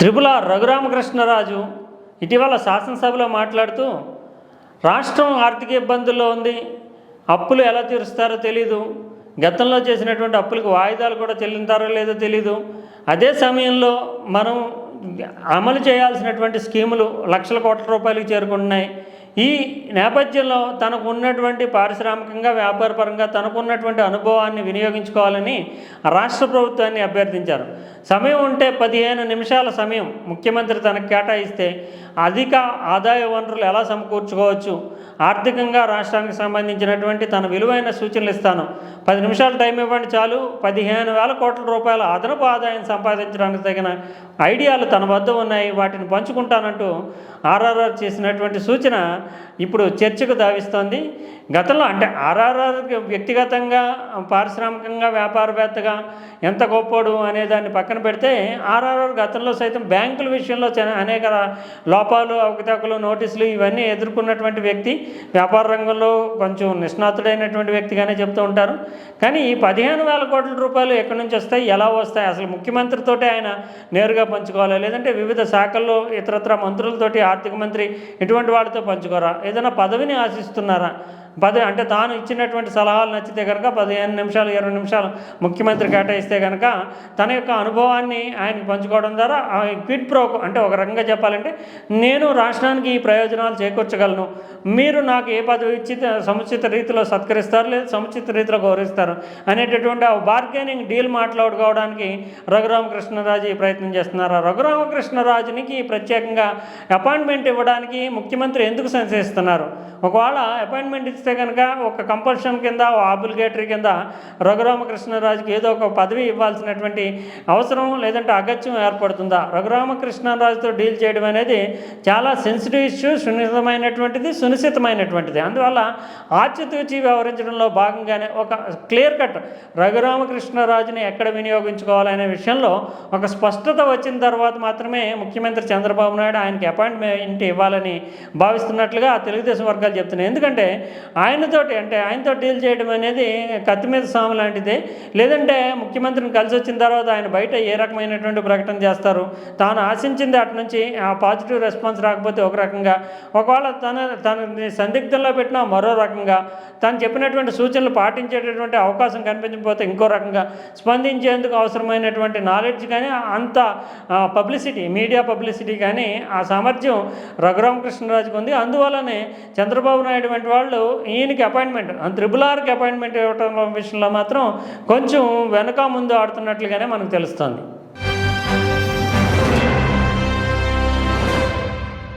త్రిపుల రఘురామకృష్ణరాజు ఇటీవల శాసనసభలో మాట్లాడుతూ రాష్ట్రం ఆర్థిక ఇబ్బందుల్లో ఉంది. అప్పులు ఎలా తీరుస్తారో తెలీదు. గతంలో చేసినటువంటి అప్పులకు వాయిదాలు కూడా చెల్లింతారో లేదో తెలీదు. అదే సమయంలో మనం అమలు చేయాల్సినటువంటి స్కీములు లక్షల కోట్ల రూపాయలకు చేరుకుంటున్నాయి. ఈ నేపథ్యంలో తనకు ఉన్నటువంటి పారిశ్రామికంగా వ్యాపారపరంగా తనకు ఉన్నటువంటి అనుభవాన్ని వినియోగించుకోవాలని రాష్ట్ర ప్రభుత్వాన్ని అభ్యర్థించారు. సమయం ఉంటే పదిహేను నిమిషాల సమయం ముఖ్యమంత్రి తనకు కేటాయిస్తే అధిక ఆదాయ వనరులు ఎలా సమకూర్చుకోవచ్చు? ఆర్థికంగా రాష్ట్రానికి సంబంధించినటువంటి తన విలువైన సూచనలు ఇస్తాను. పది నిమిషాలు టైం ఇవ్వండి చాలు. పదిహేను వేల కోట్ల రూపాయల అదనపు ఆదాయం సంపాదించడానికి తగిన ఐడియాలు తన వద్ద ఉన్నాయి. వాటిని పంచుకుంటానంటూ ఆర్ఆర్ఆర్ చేసినటువంటి సూచన ఇప్పుడు చర్చకు దావిస్తోంది. గతంలో అంటే ఆర్ఆర్ఆర్ వ్యక్తిగతంగా పారిశ్రామికంగా వ్యాపారవేత్తగా ఎంత గొప్పోడు అనే దాన్ని పక్కన పెడితే ఆర్ఆర్ఆర్ గతంలో సైతం బ్యాంకుల విషయంలో అనేక లోపాలు అవకతవకలు నోటీసులు ఇవన్నీ ఎదుర్కొన్నటువంటి వ్యక్తి వ్యాపార రంగంలో కొంచెం నిష్ణాతుడైనటువంటి వ్యక్తిగానే చెప్తూ ఉంటారు. కానీ ఈ పదిహేను వేల కోట్ల రూపాయలు ఎక్కడి నుంచి వస్తాయి? ఎలా వస్తాయి? అసలు ముఖ్యమంత్రితోటే ఆయన నేరుగా పంచుకోవాలా? లేదంటే వివిధ శాఖల్లో ఇతరత్ర మంత్రులతోటి ఆర్థిక మంత్రి ఇటువంటి వాళ్ళతో పంచుకోరా? ఏదైనా పదవిని ఆశిస్తున్నారా? పది అంటే తాను ఇచ్చినటువంటి సలహాలు నచ్చితే కనుక పదిహేను నిమిషాలు ఇరవై నిమిషాలు ముఖ్యమంత్రి కేటాయిస్తే కనుక తన యొక్క అనుభవాన్ని ఆయన పంచుకోవడం ద్వారా క్విట్ క్విడ్ ప్రో అంటే ఒక రకంగా చెప్పాలంటే నేను రాష్ట్రానికి ఈ ప్రయోజనాలు చేకూర్చగలను. మీరు నాకు ఏ పదవి ఇచ్చి సముచిత రీతిలో సత్కరిస్తారు లేదా సముచిత రీతిలో గౌరవిస్తారు అనేటటువంటి ఆ బార్గెనింగ్ డీల్ మాట్లాడుకోవడానికి రఘురామకృష్ణరాజు ఈ ప్రయత్నం చేస్తున్నారు. రఘురామకృష్ణరాజునికి ప్రత్యేకంగా అపాయింట్మెంట్ ఇవ్వడానికి ముఖ్యమంత్రి ఎందుకు సంశయిస్తున్నారు? ఒకవేళ అపాయింట్మెంట్ ఇస్తే కనుక ఒక కంపల్షన్ కింద ఓ ఆబులిగేటరీ కింద రఘురామకృష్ణరాజుకి ఏదో ఒక పదవి ఇవ్వాల్సినటువంటి అవసరం లేదంటే అగత్యం ఏర్పడుతుందా? రఘురామకృష్ణరాజుతో డీల్ చేయడం అనేది చాలా సెన్సిటివ్ ఇష్యూ సున్నితమైనటువంటిది సునిశ్చితమైనటువంటిది. అందువల్ల ఆచితూచి వ్యవహరించడంలో భాగంగానే ఒక క్లియర్ కట్ రఘురామకృష్ణరాజుని ఎక్కడ వినియోగించుకోవాలనే విషయంలో ఒక స్పష్టత వచ్చిన తర్వాత మాత్రమే ముఖ్యమంత్రి చంద్రబాబు నాయుడు ఆయనకి అపాయింట్మెంట్ ఇవ్వాలని భావిస్తున్నట్లుగా తెలుగుదేశం వర్గాలు చెప్తున్నాయి. ఎందుకంటే ఆయనతోటి అంటే ఆయనతో డీల్ చేయడం అనేది కత్తి మీద సాము లాంటిదే. లేదంటే ముఖ్యమంత్రిని కలిసి వచ్చిన తర్వాత ఆయన బయట ఏ రకమైనటువంటి ప్రకటన చేస్తారు? తాను ఆశించింది అటు నుంచి ఆ పాజిటివ్ రెస్పాన్స్ రాకపోతే ఒక రకంగా. ఒకవేళ తన తన సందిగ్ధంలో పెట్టిన మరో రకంగా. తను చెప్పినటువంటి సూచనలు పాటించేటటువంటి అవకాశం కనిపించకపోతే ఇంకో రకంగా. స్పందించేందుకు అవసరమైనటువంటి నాలెడ్జ్ కానీ అంత పబ్లిసిటీ మీడియా పబ్లిసిటీ కానీ ఆ సామర్థ్యం రఘురామకృష్ణరాజుకు ఉంది. అందువల్లనే చంద్రబాబు నాయుడు వంటి వాళ్ళు ఈయనకి అపాయింట్మెంట్ త్రిబుల్ ఆర్కి అపాయింట్మెంట్ ఇవ్వటం విషయంలో మాత్రం కొంచెం వెనక ముందు ఆడుతున్నట్లుగానే మనకు తెలుస్తుంది.